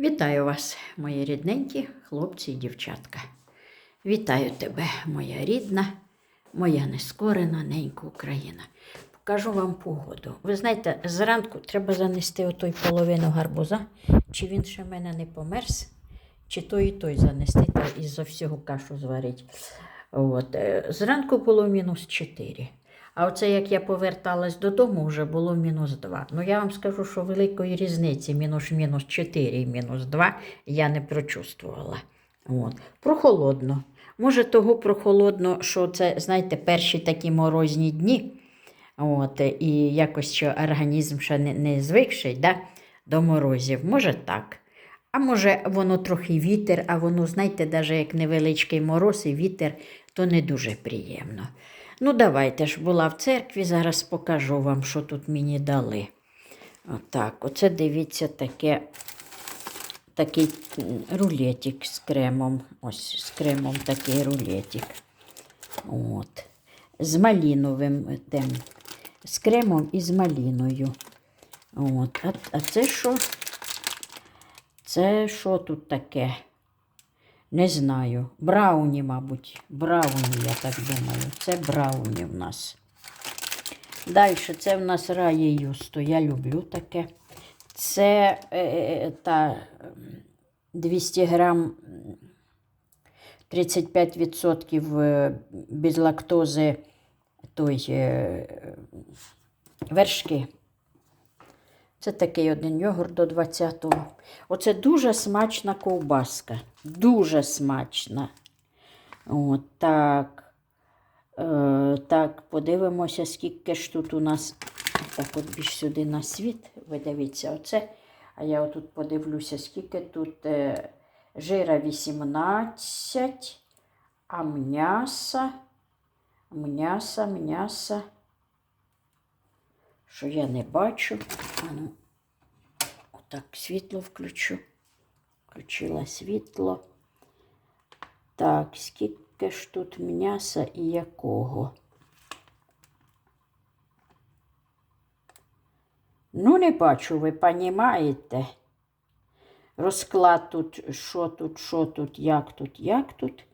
Вітаю вас, мої рідненькі хлопці і дівчатка. Вітаю тебе, моя рідна, моя нескорена ненька Україна. Покажу вам погоду. Ви знаєте, зранку треба занести отой половину гарбуза, чи він ще в мене не померз, чи той і той занести, та із-за всього кашу зварить. От. е, Зранку було мінус 4. А оце як я поверталась додому, вже було мінус 2. Ну я вам скажу, що великої різниці мінус мінус 4 і мінус 2 я не прочувствувала. От. Прохолодно. Може, того прохолодно, що це, знаєте, перші такі морозні дні. От, і якось що організм ще не, не звикший да, до морозів. Може так. А може, воно трохи вітер, а воно, знаєте, навіть як невеличкий мороз і вітер, то не дуже приємно. Ну, давайте ж була в церкві, зараз покажу вам, що тут мені дали. Отак, оце дивіться таке, такий рулетик з кремом. Ось з кремом такий рулетик. От. З маліновим тем, з кремом і з маліною. От. А, а це що? Це що тут таке? Не знаю. Брауні, мабуть. Брауні, я так думаю. Це брауні в нас. Далі, це в нас рає юсто. Я люблю таке. Це е, та 200 грам 35% е, без лактози той е, вершки. Це такий один йогурт до 20-го. Оце дуже смачна ковбаска. Дуже смачна. От так. Е, так, подивимося, скільки ж тут у нас. Так, от більш сюди на світ. Ви дивіться, оце. А я отут подивлюся, скільки тут е, жира 18, а м'яса. М'яса, м'яса. Що я не бачу. А ну, отак світло включу. Включила світло. Так, скільки ж тут м'яса і якого? Ну, не бачу, ви понімаєте. Розклад тут, що тут, що тут, як тут, як тут,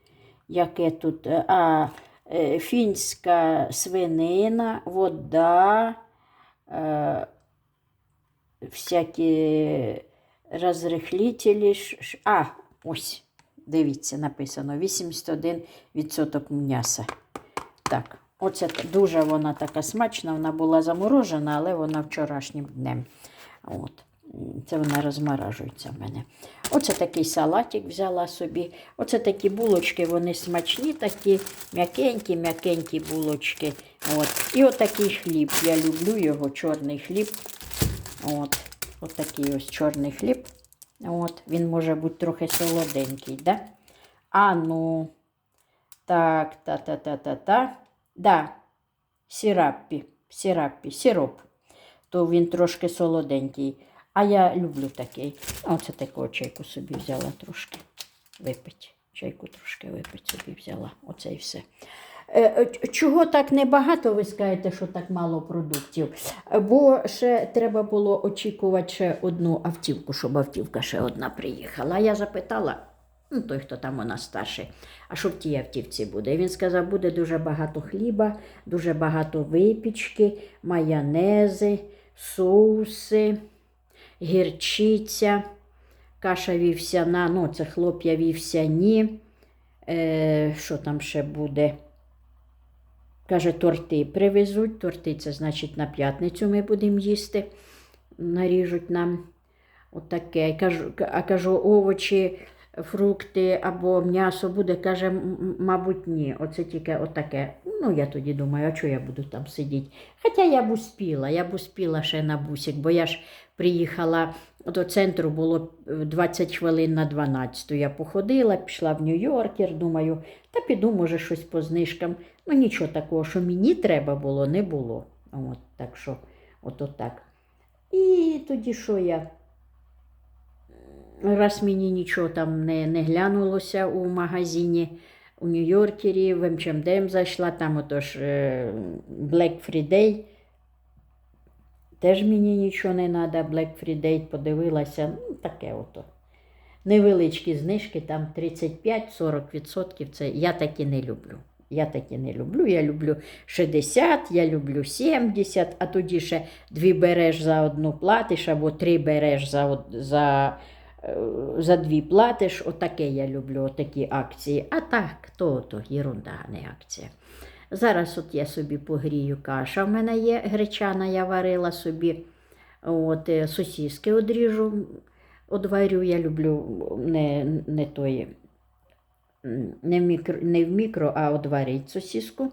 яке тут. е, А, е, фінська свинина, вода, е, всякі ш- А, ось, дивіться, написано 81% м'яса. Так, оце дуже вона така смачна, вона була заморожена, але вона вчорашнім днем. От. Це вона розморажується в мене. Оце такий салатик взяла собі. Оце такі булочки, вони смачні, такі м'якенькі, м'якенькі булочки. От. І отакий хліб. Я люблю його, чорний хліб. От. Отакий ось чорний хліб. От. Він може бути трохи солоденький, да? А ну. Так, та-та-та-та-та. Да. Сіраппі, сіраппі, сироп. То він трошки солоденький. А я люблю такий. Оце таку чайку собі взяла трошки. Випить. Чайку трошки випить собі взяла. Оце і все. Е, е, Чого так небагато, ви скажете, що так мало продуктів? Бо ще треба було очікувати ще одну автівку, щоб автівка ще одна приїхала. Я запитала, ну той, хто там у нас старший, а що в тій автівці буде? Він сказав, буде дуже багато хліба, дуже багато випічки, майонези, соуси, гірчиця, каша вівсяна, ну це хлоп'я вівсяні. Е, що там ще буде? Каже, торти привезуть. Торти це значить на п'ятницю ми будемо їсти. Наріжуть нам отаке. А кажу, овочі, фрукти або м'ясо буде. Каже, «М- м- мабуть, ні. Оце тільки отаке. Ну, я тоді думаю, а чого я буду там сидіти? Хоча я б успіла, я б успіла ще на бусик, бо я ж приїхала до центру, було е, 20 хвилин на 12. Я походила, пішла в Нью-Йоркер, думаю, та піду, може, щось по знижкам. Ну, нічого такого, що мені треба було, не було. От, так що, от так. І тоді що я? Раз мені нічого там не, не глянулося у магазині у Нью-Йоркері, в МЧМДМ зайшла, там отож е, Black Friday. Теж мені нічого не треба, Black Friday подивилася, ну, таке ото. невеличкі знижки, там 35-40%. Це я такі не люблю. Я такі не люблю. Я люблю 60, я люблю 70, а тоді ще дві береш за одну платиш, або три береш за, за, е, за дві платиш. Отаке я люблю, отакі акції. А так, то, то єрунда, не акція. Зараз от я собі погрію каша. В мене є гречана, я варила собі. От, е, сосиски одріжу, одварю. Я люблю не, не тої, не в мікро, не в мікро, а одварить сосиску.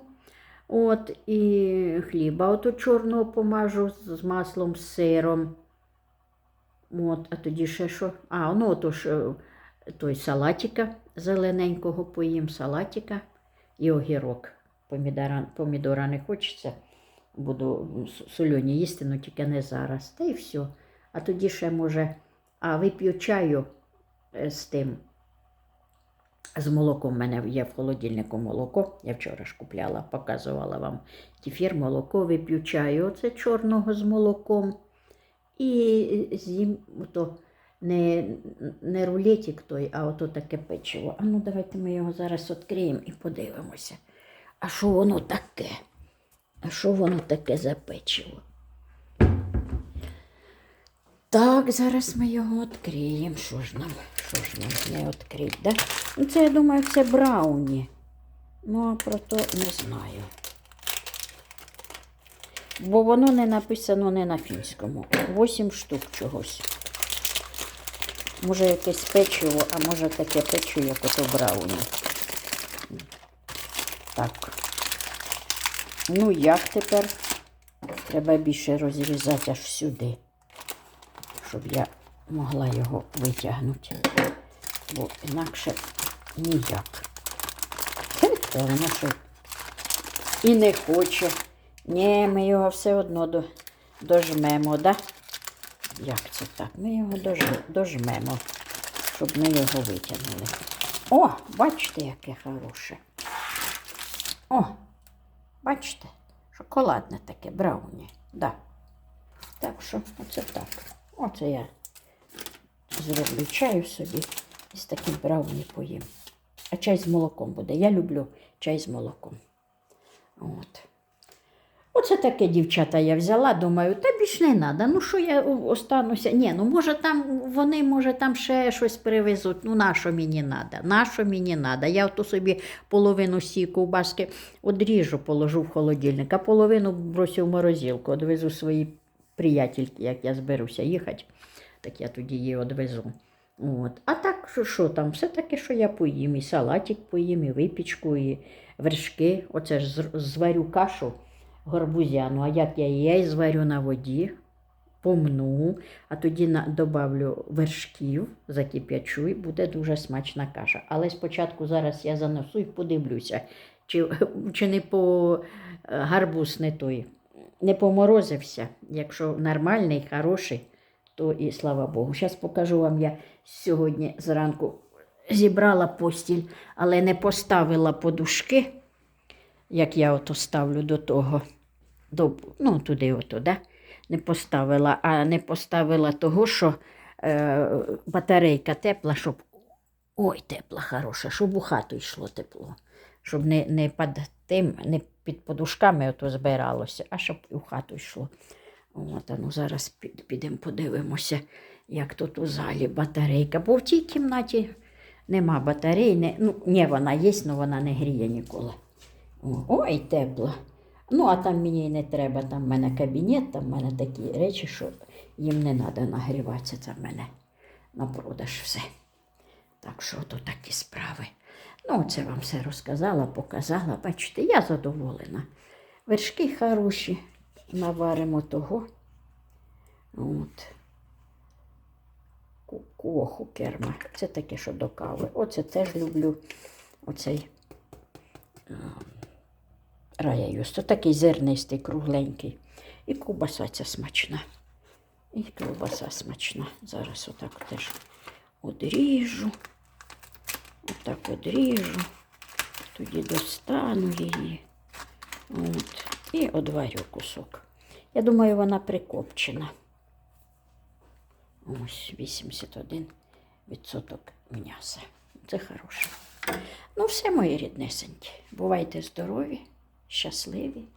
От, і хліба ото чорного помажу з, маслом, з сиром. От, а тоді ще що? А, ну ото ж е, той салатика зелененького поїм, салатика і огірок. Помідора, помідора не хочеться. Буду сольоні їсти, ну тільки не зараз. Та й все. А тоді ще може, а вип'ю чаю е, з тим. З молоком У мене є в холодильнику молоко. Я вчора ж купляла, показувала вам кефір, молоко, вип'ю чаю. Оце чорного з молоком. І з'їм ото не, не рулетик той, а ото таке печиво. А ну давайте ми його зараз відкриємо і подивимося. А що воно таке? А що воно таке за печиво? Так, зараз ми його відкриємо. Що ж нам? Що ж нам не відкрити, да? Ну, це, я думаю, це брауні. Ну, а про то не знаю. Бо воно не написано не на фінському. Восім штук чогось. Може якесь печиво, а може таке печиво, як ото брауні. Так. Ну, як тепер? Треба більше розрізати аж сюди, щоб я могла його витягнути. Бо інакше ніяк. Та воно що і не хоче. Ні, ми його все одно до, дожмемо, да? Як це так? Ми його дож, дожмемо, щоб ми його витягнули. О, бачите, яке хороше. О, бачите, шоколадне таке, брауні. Да. Так що, оце так. Оце я зроблю чаю собі і з таким брауні поїм. А чай з молоком буде. Я люблю чай з молоком. От. Оце таке дівчата я взяла, думаю, та більш не треба. Ну що я остануся? Ні, ну може там вони, може, там ще щось привезуть. Ну, на що мені треба? На що мені треба? Я ото собі половину сі ковбаски одріжу, положу в холодильник, а половину бросю в морозилку, одвезу своїй приятельки, як я зберуся їхати, так я тоді її одвезу. От. А так, що, там, все таке, що я поїм, і салатик поїм, і випічку, і вершки. Оце ж зварю кашу горбузяну, а як я її зварю на воді, помну, а тоді добавлю вершків, закип'ячу, і буде дуже смачна каша. Але спочатку зараз я занесу і подивлюся, чи, чи не по е, гарбуз не той, не поморозився. Якщо нормальний, хороший, то і слава Богу. Зараз покажу вам, я сьогодні зранку зібрала постіль, але не поставила подушки як я ото ставлю до того, ну, туди ото, да? не поставила, а не поставила того, що е, батарейка тепла, щоб. Ой, тепла, хороша, щоб у хату йшло тепло. Щоб не, не під тим, не під подушками ото збиралося, а щоб у хату йшло. От, ну зараз під, підемо подивимося, як тут у залі батарейка. Бо в тій кімнаті нема батарей. Не, ну, ні, вона є, але вона не гріє ніколи. Ой, тепло. Ну, а там мені й не треба, там в мене кабінет, там в мене такі речі, що їм не треба нагріватися, це в мене на продаж все. Так що то такі справи. Ну, це вам все розказала, показала. Бачите, я задоволена. Вершки хороші, наваримо того. От. Ку- керма. Це таке, що до кави. Оце теж люблю. Оцей рая юсто. Такий зернистий, кругленький. І ковбаса ця смачна. І ковбаса смачна. Зараз отак теж одріжу. Отак одріжу. Тоді достану її. От. І одварю кусок. Я думаю, вона прикопчена. Ось 81 відсоток м'яса. Це хороше. Ну, все, мої ріднесенькі. Бувайте здорові, щасливі,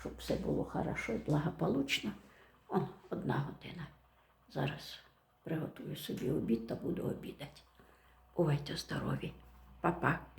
щоб все було хорошо і благополучно. Он, одна година. Зараз приготую собі обід та буду обідати. Бувайте здорові. Па-па.